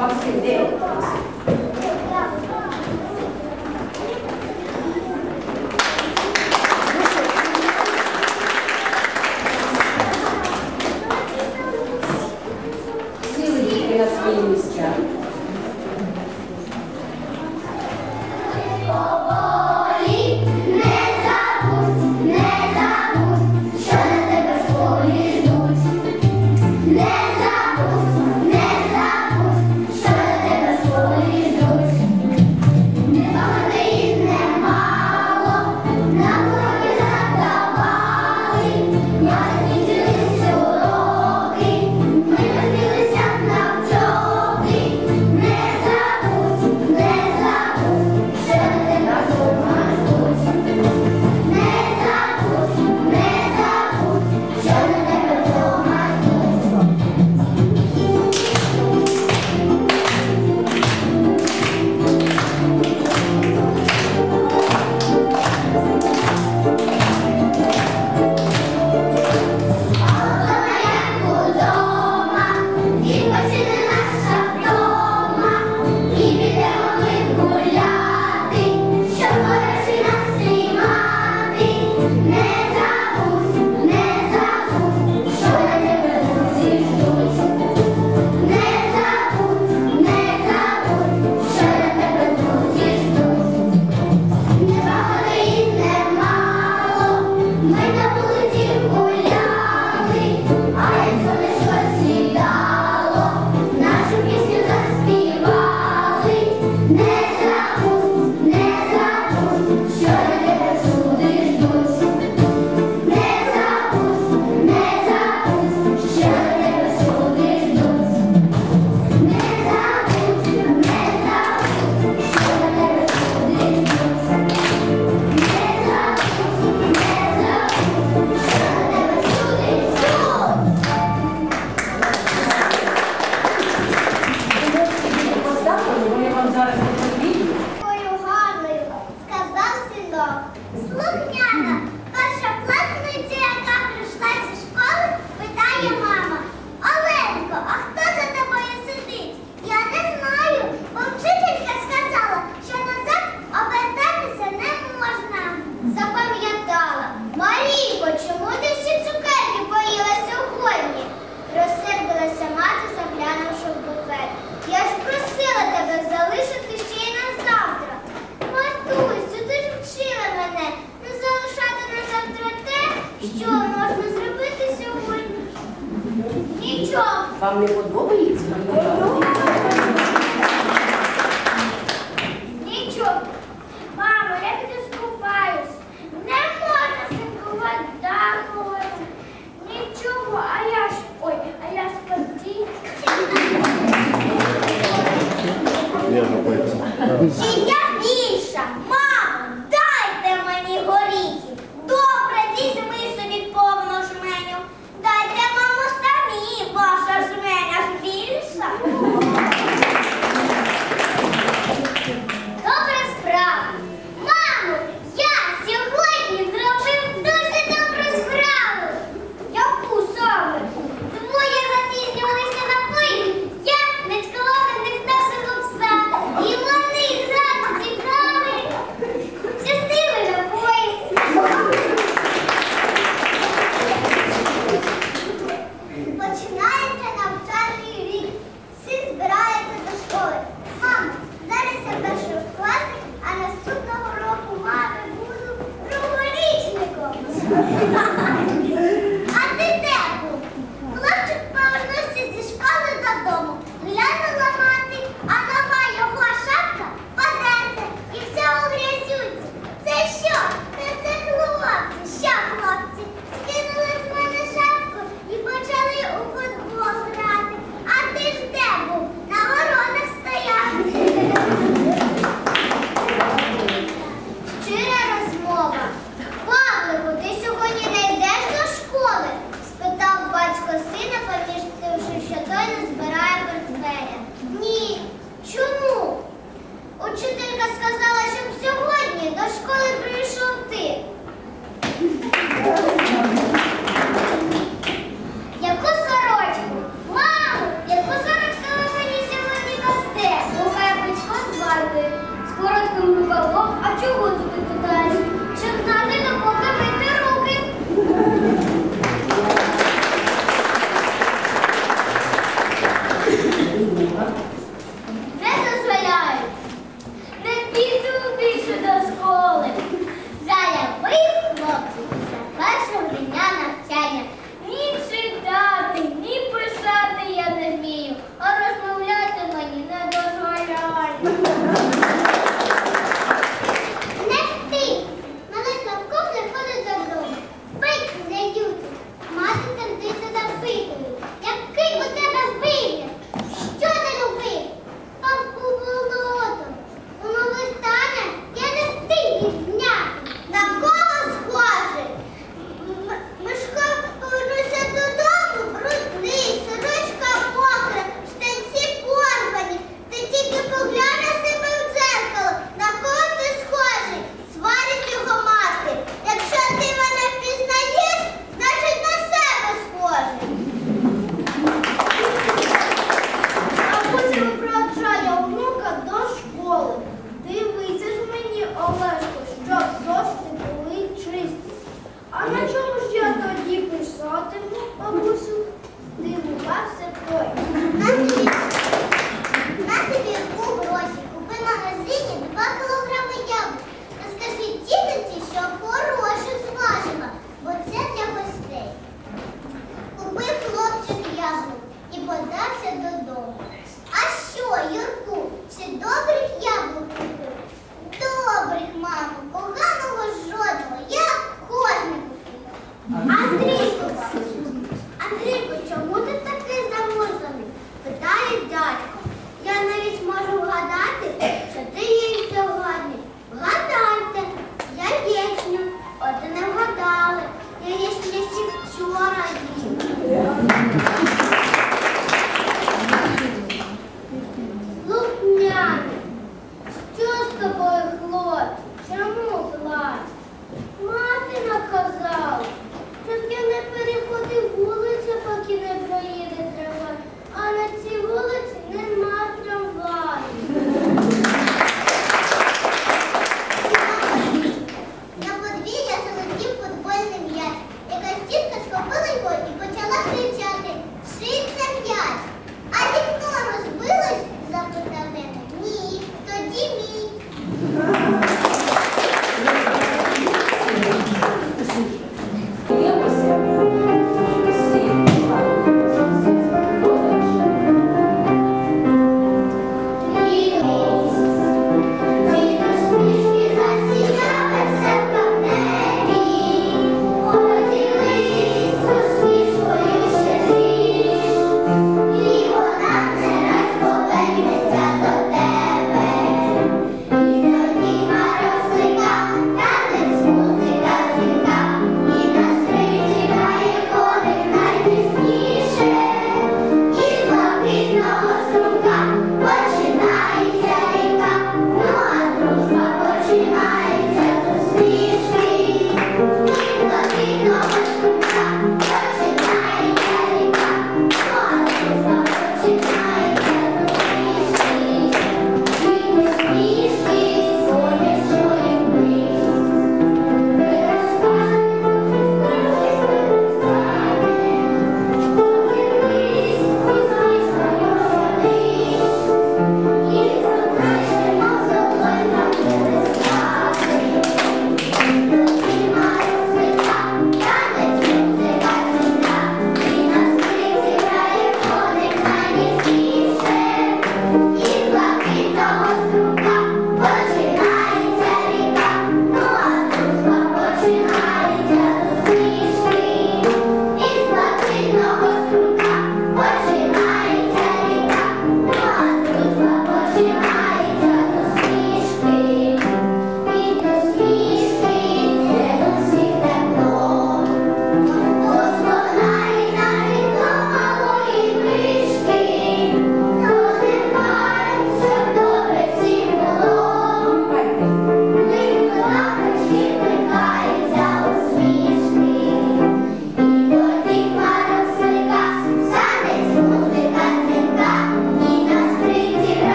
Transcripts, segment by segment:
Pode ceder? Що можна зробити сьогодні? Нічого. Вам не подобається?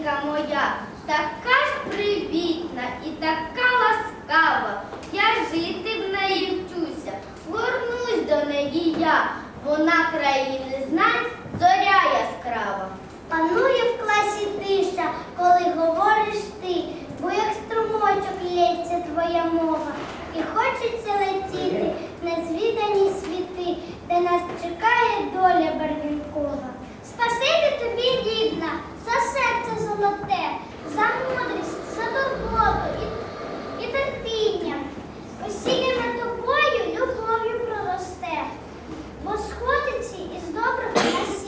Донечка моя, така ж привітна і така ласкава. Я жити в неї вчуся, горнусь до неї я, вона країни знань, зоря яскрава. Панує в класі тиша, коли говориш ти, бо як струмочок лється твоя мова, і хочеться летіти на звідані світи, де нас чекає доля барвінкова. Спасибі тобі, рідна за серце золоте, за мудрість, за турботу і, і терпіння. Осіяна тобою любов'ю проросте, бо сходиться із доброго нас.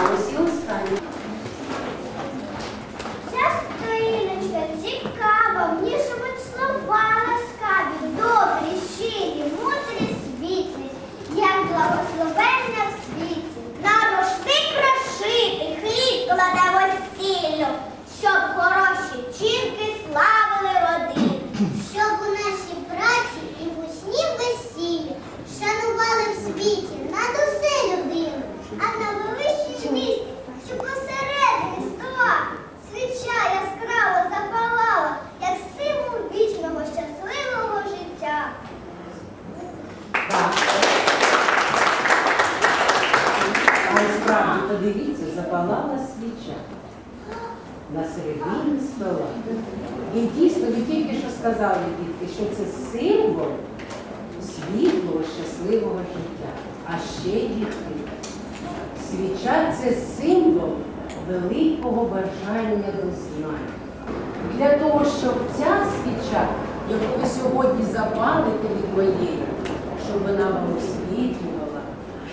aula, справді подивіться, запалала свіча на середині стола. І дійсно, ви тільки що сказали, дітки, що це символ світлого, щасливого життя. А ще дітки. Свіча це символ великого бажання до знання. Для того, щоб ця свіча, яку ви сьогодні запалите від моєї, щоб вона вам освітлювала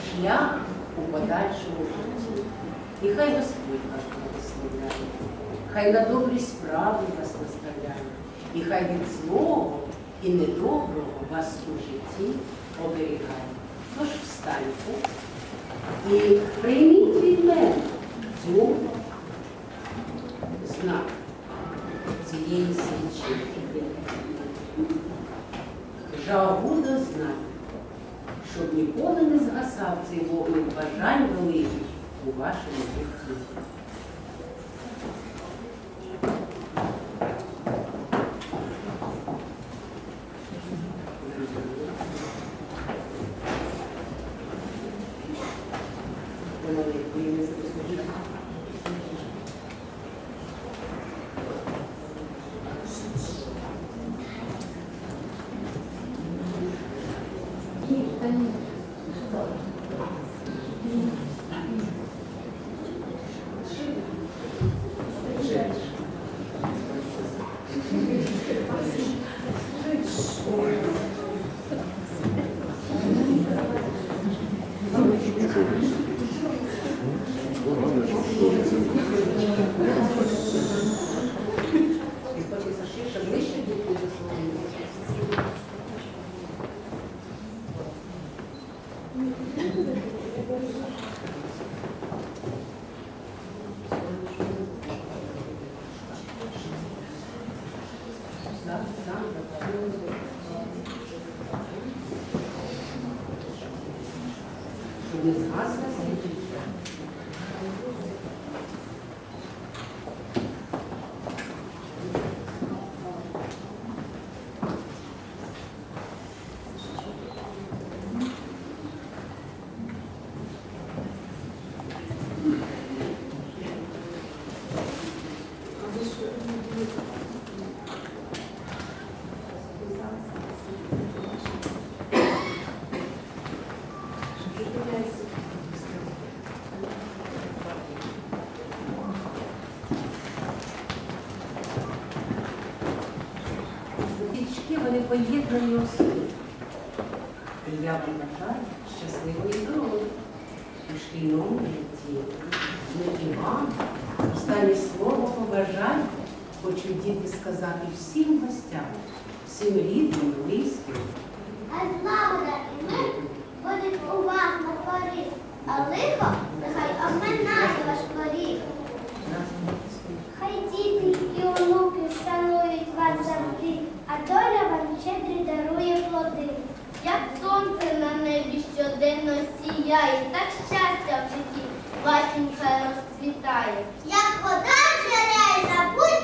шлях подальшому житті. І хай Господь вас благословляє, хай на добрі справи вас наставляє, і хай від злого і недоброго вас у житті оберігає. Тож встаньте і прийміть від мене цю не бо вогник бажань великих у вашому житті. Помаленьку, я не зрозуміла. І Deus, І я вам бажаю щасливої здоров'я у шкільному житті. Ну і вам останнє слово побажань хочу діти сказати всім гостям, всім рідним, близьким. А злагода і мир будуть у вас на поріг, а лихо нехай обминає ваш поріг. Хай діти і онуки шанують вас завжди, а доля вам щедрі дарує плоди. Як сонце на небі щоденно сіяє, так щастя в житті Васінка розцвітає. Як вода джерельна, будьте